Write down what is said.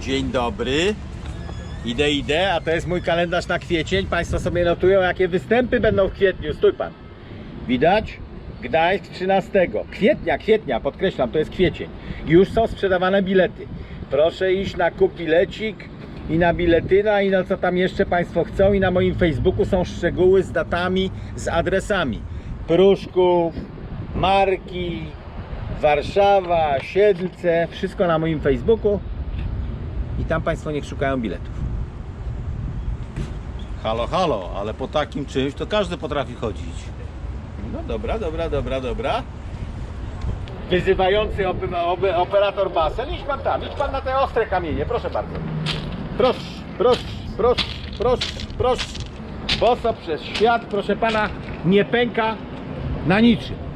Dzień dobry. Idę, idę, a to jest mój kalendarz na kwiecień. Państwo sobie notują, jakie występy będą w kwietniu. Stój pan. Widać? Gdańsk 13 kwietnia, kwietnia, podkreślam, to jest kwiecień. Już są sprzedawane bilety. Proszę iść na kup bilecik i na biletyna i na co tam jeszcze Państwo chcą i na moim Facebooku są szczegóły z datami, z adresami. Pruszków, Marki, Warszawa, Siedlce, wszystko na moim Facebooku i tam Państwo niech szukają biletów. Halo, halo, ale po takim czymś to każdy potrafi chodzić. No dobra, dobra, dobra, dobra. Wyzywający op op operator basen, idź pan tam, idź pan na te ostre kamienie, proszę bardzo. Proszę, proszę, proszę, proszę, proszę. Boso przez świat, proszę pana, nie pęka na niczym.